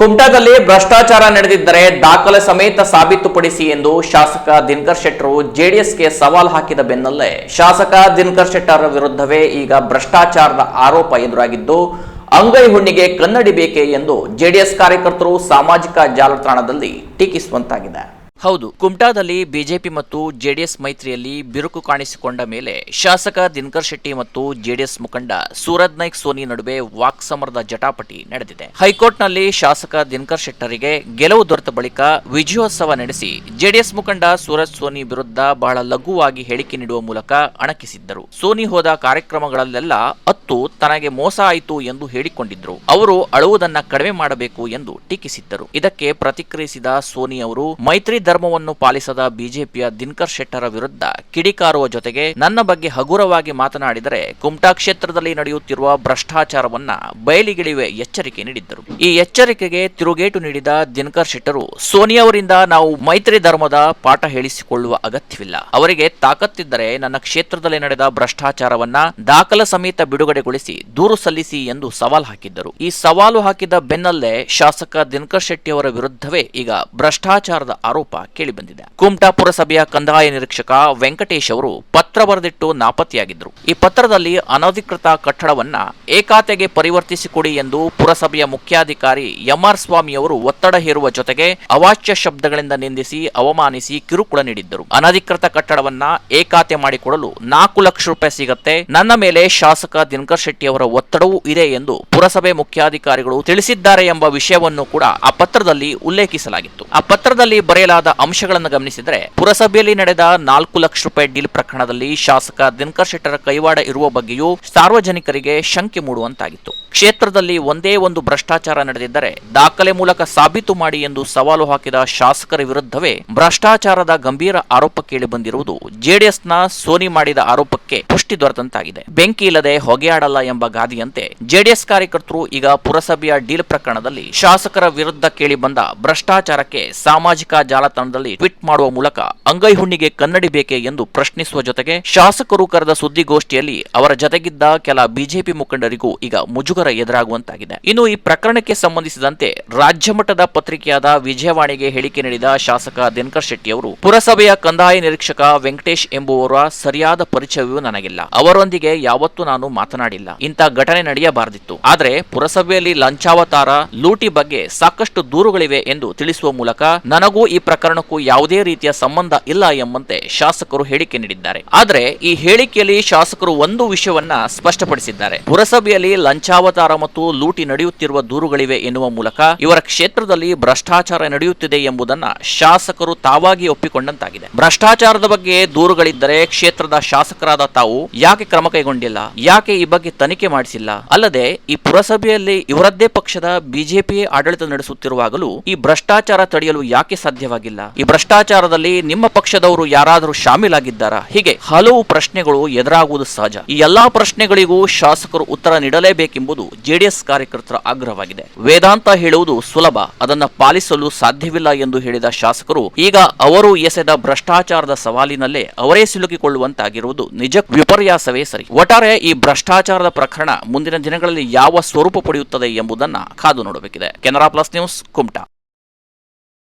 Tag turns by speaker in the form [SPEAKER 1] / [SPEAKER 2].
[SPEAKER 1] ಕುಮಟಾದಲ್ಲಿ ಭ್ರಷ್ಟಾಚಾರ ನಡೆದಿದ್ದರೆ ದಾಖಲೆ ಸಮೇತ ಸಾಬೀತುಪಡಿಸಿ ಎಂದು ಶಾಸಕ ದಿನಕರ್ ಶೆಟ್ಟರು ಜೆಡಿಎಸ್ಗೆ ಸವಾಲು ಹಾಕಿದ ಬೆನ್ನಲ್ಲೇ. ಶಾಸಕ ದಿನಕರ್ ಶೆಟ್ಟರ ವಿರುದ್ಧವೇ ಈಗ ಭ್ರಷ್ಟಾಚಾರದ ಆರೋಪ ಎದುರಾಗಿದ್ದು, ಅಂಗೈ ಹುಣ್ಣಿಗೆ ಕನ್ನಡಿ ಬೇಕೆ ಎಂದು ಜೆಡಿಎಸ್ ಕಾರ್ಯಕರ್ತರು ಸಾಮಾಜಿಕ ಜಾಲತಾಣದಲ್ಲಿ ಟೀಕಿಸುವಂತಾಗಿದೆ. ಹೌದು, ಕುಮಟಾದಲ್ಲಿ ಬಿಜೆಪಿ ಮತ್ತು ಜೆಡಿಎಸ್ ಮೈತ್ರಿಯಲ್ಲಿ ಬಿರುಕು ಕಾಣಿಸಿಕೊಂಡ ಮೇಲೆ ಶಾಸಕ ದಿನಕರ್ ಶೆಟ್ಟಿ ಮತ್ತು ಜೆಡಿಎಸ್ ಮುಖಂಡ ಸೂರಜ್ ನಾಯ್ಕ್ ಸೋನಿ ನಡುವೆ ವಾಕ್ಸಮರದ ಜಟಾಪಟಿ ನಡೆದಿದೆ. ಹೈಕೋರ್ಟ್ನಲ್ಲಿ ಶಾಸಕ ದಿನಕರ್ ಶೆಟ್ಟರಿಗೆ ಗೆಲುವು ದೊರೆತ ಬಳಿಕ ವಿಜಯೋತ್ಸವ ನಡೆಸಿ ಜೆಡಿಎಸ್ ಮುಖಂಡ ಸೂರಜ್ ಸೋನಿ ವಿರುದ್ಧ ಬಹಳ ಲಘುವಾಗಿ ಹೇಳಿಕೆ ನೀಡುವ ಮೂಲಕ ಅಣಕಿಸಿದ್ದರು. ಸೋನಿ ಹೋದ ಕಾರ್ಯಕ್ರಮಗಳಲ್ಲೆಲ್ಲ ಹತ್ತು ತನಗೆ ಮೋಸ ಆಯಿತು ಎಂದು ಹೇಳಿಕೊಂಡಿದ್ರು. ಅವರು ಅಳುವುದನ್ನ ಕಡಿಮೆ ಮಾಡಬೇಕು ಎಂದು ಟೀಕಿಸಿದ್ದರು. ಇದಕ್ಕೆ ಪ್ರತಿಕ್ರಿಯಿಸಿದ ಸೋನಿ ಅವರು, ಮೈತ್ರಿ ಧರ್ಮವನ್ನು ಪಾಲಿಸದ ಬಿಜೆಪಿಯ ದಿನಕರ್ ಶೆಟ್ಟರ ವಿರುದ್ಧ ಕಿಡಿಕಾರುವ ಜೊತೆಗೆ ನನ್ನ ಬಗ್ಗೆ ಹಗುರವಾಗಿ ಮಾತನಾಡಿದರೆ ಕುಮಟಾ ಕ್ಷೇತ್ರದಲ್ಲಿ ನಡೆಯುತ್ತಿರುವ ಭ್ರಷ್ಟಾಚಾರವನ್ನ ಬಯಲಿಗಿಳಿವೆ ಎಚ್ಚರಿಕೆ ನೀಡಿದ್ದರು. ಈ ಎಚ್ಚರಿಕೆಗೆ ತಿರುಗೇಟು ನೀಡಿದ ದಿನಕರ್ ಶೆಟ್ಟರು, ಸೋನಿಯಾ ಅವರಿಂದ ನಾವು ಮೈತ್ರಿ ಧರ್ಮದ ಪಾಠ ಹೇಳಿಸಿಕೊಳ್ಳುವ ಅಗತ್ಯವಿಲ್ಲ. ಅವರಿಗೆ ತಾಕತ್ತಿದ್ದರೆ ನನ್ನ ಕ್ಷೇತ್ರದಲ್ಲಿ ನಡೆದ ಭ್ರಷ್ಟಾಚಾರವನ್ನ ದಾಖಲ ಸಮೇತ ಬಿಡುಗಡೆಗೊಳಿಸಿ ದೂರು ಸಲ್ಲಿಸಿ ಎಂದು ಸವಾಲು ಹಾಕಿದ್ದರು. ಈ ಸವಾಲು ಹಾಕಿದ ಬೆನ್ನಲ್ಲೇ ಶಾಸಕ ದಿನಕರ್ ಶೆಟ್ಟಿ ಅವರ ವಿರುದ್ಧವೇ ಈಗ ಭ್ರಷ್ಟಾಚಾರದ ಆರೋಪ. ಕೇಳಿಬಂದಿದೆ. ಕುಮಟಾ ಪುರಸಭೆಯ ಕಂದಾಯ ನಿರೀಕ್ಷಕ ವೆಂಕಟೇಶ್ ಅವರು ಪತ್ರ ಬರೆದಿಟ್ಟು ನಾಪತ್ತೆಯಾಗಿದ್ದರು. ಈ ಪತ್ರದಲ್ಲಿ ಅನಧಿಕೃತ ಕಟ್ಟಡವನ್ನ ಏಕಾತೆಗೆ ಪರಿವರ್ತಿಸಿಕೊಡಿ ಎಂದು ಪುರಸಭೆಯ ಮುಖ್ಯಾಧಿಕಾರಿ ಎಂಆರ್ ಸ್ವಾಮಿ ಅವರು ಒತ್ತಡ ಹೇರುವ ಜೊತೆಗೆ ಅವಾಚ್ಯ ಶಬ್ದಗಳಿಂದ ನಿಂದಿಸಿ ಅವಮಾನಿಸಿ ಕಿರುಕುಳ ನೀಡಿದ್ದರು. ಅನಧಿಕೃತ ಕಟ್ಟಡವನ್ನ ಏಕಾತೆ ಮಾಡಿಕೊಡಲು ನಾಲ್ಕು ಲಕ್ಷ ರೂಪಾಯಿ ಸಿಗತ್ತೆ. ನನ್ನ ಮೇಲೆ ಶಾಸಕ ದಿನಕರ್ ಶೆಟ್ಟಿ ಅವರ ಒತ್ತಡವೂ ಇದೆ ಎಂದು ಪುರಸಭೆ ಮುಖ್ಯಾಧಿಕಾರಿಗಳು ತಿಳಿಸಿದ್ದಾರೆ ಎಂಬ ವಿಷಯವನ್ನು ಕೂಡ ಆ ಪತ್ರದಲ್ಲಿ ಉಲ್ಲೇಖಿಸಲಾಗಿತ್ತು. ಆ ಪತ್ರದಲ್ಲಿ ಬರೆಯಲಾದ ಅಂಶಗಳನ್ನು ಗಮನಿಸಿದರೆ ಪುರಸಭೆಯಲ್ಲಿ ನಡೆದ ನಾಲ್ಕು ಲಕ್ಷ ರೂಪಾಯಿ ಡೀಲ್ ಪ್ರಕರಣದಲ್ಲಿ ಶಾಸಕ ದಿನಕರ್ ಶೆಟ್ಟರ ಕೈವಾಡ ಇರುವ ಬಗ್ಗೆಯೂ ಸಾರ್ವಜನಿಕರಿಗೆ ಶಂಕೆ ಮೂಡುವಂತಾಗಿತ್ತು. ಕ್ಷೇತ್ರದಲ್ಲಿ ಒಂದೇ ಒಂದು ಭ್ರಷ್ಟಾಚಾರ ನಡೆದಿದ್ದರೆ ದಾಖಲೆ ಮೂಲಕ ಸಾಬೀತು ಮಾಡಿ ಎಂದು ಸವಾಲು ಹಾಕಿದ ಶಾಸಕರ ವಿರುದ್ಧವೇ ಭ್ರಷ್ಟಾಚಾರದ ಗಂಭೀರ ಆರೋಪ ಕೇಳಿ ಬಂದಿರುವುದು ಜೆಡಿಎಸ್ನ ಸೋನಿ ಮಾಡಿದ ಆರೋಪಕ್ಕೆ ಪುಷ್ಟಿ ದೊರೆತಂತಾಗಿದೆ. ಬೆಂಕಿ ಇಲ್ಲದೆ ಹೊಗೆಯಾಡಲ್ಲ ಎಂಬ ಗಾದಿಯಂತೆ ಜೆಡಿಎಸ್ ಕಾರ್ಯಕರ್ತರು ಈಗ ಪುರಸಭೆಯ ಡೀಲ್ ಪ್ರಕರಣದಲ್ಲಿ ಶಾಸಕರ ವಿರುದ್ಧ ಕೇಳಿಬಂದ ಭ್ರಷ್ಟಾಚಾರಕ್ಕೆ ಸಾಮಾಜಿಕ ಜಾಲತಾಣದಲ್ಲಿ ಟ್ವೀಟ್ ಮಾಡುವ ಮೂಲಕ ಅಂಗೈ ಹುಣ್ಣಿಗೆ ಕನ್ನಡಿ ಬೇಕೆ ಎಂದು ಪ್ರಶ್ನಿಸುವ ಜೊತೆಗೆ ಶಾಸಕರು ಕರೆದ ಸುದ್ದಿಗೋಷ್ಠಿಯಲ್ಲಿ ಅವರ ಜತೆಗಿದ್ದ ಕೆಲ ಬಿಜೆಪಿ ಮುಖಂಡರಿಗೂ ಈಗ ಮುಜುಗರ ಎದುರಾಗುವಂತಾಗಿದೆ. ಇನ್ನು ಈ ಪ್ರಕರಣಕ್ಕೆ ಸಂಬಂಧಿಸಿದಂತೆ ರಾಜ್ಯ ಮಟ್ಟದ ಪತ್ರಿಕೆಯಾದ ವಿಜಯವಾಣಿಗೆ ಹೇಳಿಕೆ ನೀಡಿದ ಶಾಸಕ ದಿನಕರ್ ಶೆಟ್ಟಿ ಅವರು, ಪುರಸಭೆಯ ಕಂದಾಯ ನಿರೀಕ್ಷಕ ವೆಂಕಟೇಶ್ ಎಂಬುವರ ಸರಿಯಾದ ಪರಿಚಯವೂ ನನಗಿಲ್ಲ. ಅವರೊಂದಿಗೆ ಯಾವತ್ತೂ ನಾನು ಮಾತನಾಡಿಲ್ಲ. ಇಂಥ ಘಟನೆ ನಡೆಯಬಾರದಿತ್ತು. ಆದರೆ ಪುರಸಭೆಯಲ್ಲಿ ಲಂಚಾವತಾರ ಲೂಟಿ ಬಗ್ಗೆ ಸಾಕಷ್ಟು ದೂರುಗಳಿವೆ ಎಂದು ತಿಳಿಸುವ ಮೂಲಕ ನನಗೂ ಈ ಪ್ರಕರಣಕ್ಕೂ ಯಾವುದೇ ರೀತಿಯ ಸಂಬಂಧ ಇಲ್ಲ ಎಂಬಂತೆ ಶಾಸಕರು ಹೇಳಿಕೆ ನೀಡಿದ್ದಾರೆ. ಆದರೆ ಈ ಹೇಳಿಕೆಯಲ್ಲಿ ಶಾಸಕರು ಒಂದು ವಿಷಯವನ್ನ ಸ್ಪಷ್ಟಪಡಿಸಿದ್ದಾರೆ. ಪುರಸಭೆಯಲ್ಲಿ ಲಂಚಾವತಾರ ಮತ್ತು ಲೂಟಿ ನಡೆಯುತ್ತಿರುವ ದೂರುಗಳಿವೆ ಎನ್ನುವ ಮೂಲಕ ಇವರ ಕ್ಷೇತ್ರದಲ್ಲಿ ಭ್ರಷ್ಟಾಚಾರ ನಡೆಯುತ್ತಿದೆ ಎಂಬುದನ್ನ ಶಾಸಕರು ತಾವಾಗಿ ಒಪ್ಪಿಕೊಂಡಂತಾಗಿದೆ. ಭ್ರಷ್ಟಾಚಾರದ ಬಗ್ಗೆ ದೂರುಗಳಿದ್ದರೆ ಕ್ಷೇತ್ರದ ಶಾಸಕರಾದ ತಾವು ಯಾಕೆ ಕ್ರಮ ಕೈಗೊಂಡಿಲ್ಲ? ಯಾಕೆ ಈ ಬಗ್ಗೆ ತನಿಖೆ ಮಾಡಿಸಿಲ್ಲ? ಅಲ್ಲದೆ ಈ ಪುರಸಭೆಯಲ್ಲಿ ಇವರದ್ದೇ ಪಕ್ಷದ ಬಿಜೆಪಿ ಆಡಳಿತ ನಡೆಸುತ್ತಿರುವಾಗಲೂ ಈ ಭ್ರಷ್ಟಾಚಾರ ತಡೆಯಲು ಯಾಕೆ ಸಾಧ್ಯವಾಗಿಲ್ಲ? ಈ ಭ್ರಷ್ಟಾಚಾರದಲ್ಲಿ ನಿಮ್ಮ ಪಕ್ಷದವರು ಯಾರಾದರೂ ಶಾಮೀಲಾಗಿದ್ದಾರಾ? ಹೀಗೆ ಹಲವು ಪ್ರಶ್ನೆಗಳು ಎದುರಾಗುವುದು ಸಹಜ. ಈ ಎಲ್ಲಾ ಪ್ರಶ್ನೆಗಳಿಗೂ ಶಾಸಕರು ಉತ್ತರ ನೀಡಲೇಬೇಕೆಂಬುದು ಜೆಡಿಎಸ್ ಕಾರ್ಯಕರ್ತರ ಆಗ್ರಹವಾಗಿದೆ. ವೇದಾಂತ ಹೇಳುವುದು ಸುಲಭ, ಅದನ್ನ ಪಾಲಿಸಲು ಸಾಧ್ಯವಿಲ್ಲ ಎಂದು ಹೇಳಿದ ಶಾಸಕರು, ಈಗ ಅವರು ಎಸೆದ ಭ್ರಷ್ಟಾಚಾರದ ಸವಾಲಿನಲ್ಲೇ ಅವರೇ ಸಿಲುಕಿಕೊಳ್ಳುವಂತಾಗಿರುವುದು ನಿಜ ವಿಪರ್ಯಾಸವೇ ಸರಿ. ಒಟ್ಟಾರೆ ಈ ಭ್ರಷ್ಟಾಚಾರದ ಪ್ರಕರಣ ಮುಂದಿನ ದಿನಗಳಲ್ಲಿ ಯಾವ ಸ್ವರೂಪ ಪಡೆಯುತ್ತದೆ ಎಂಬುದನ್ನ ಕಾದು ನೋಡಬೇಕಿದೆ. Canara plus news, Kumta.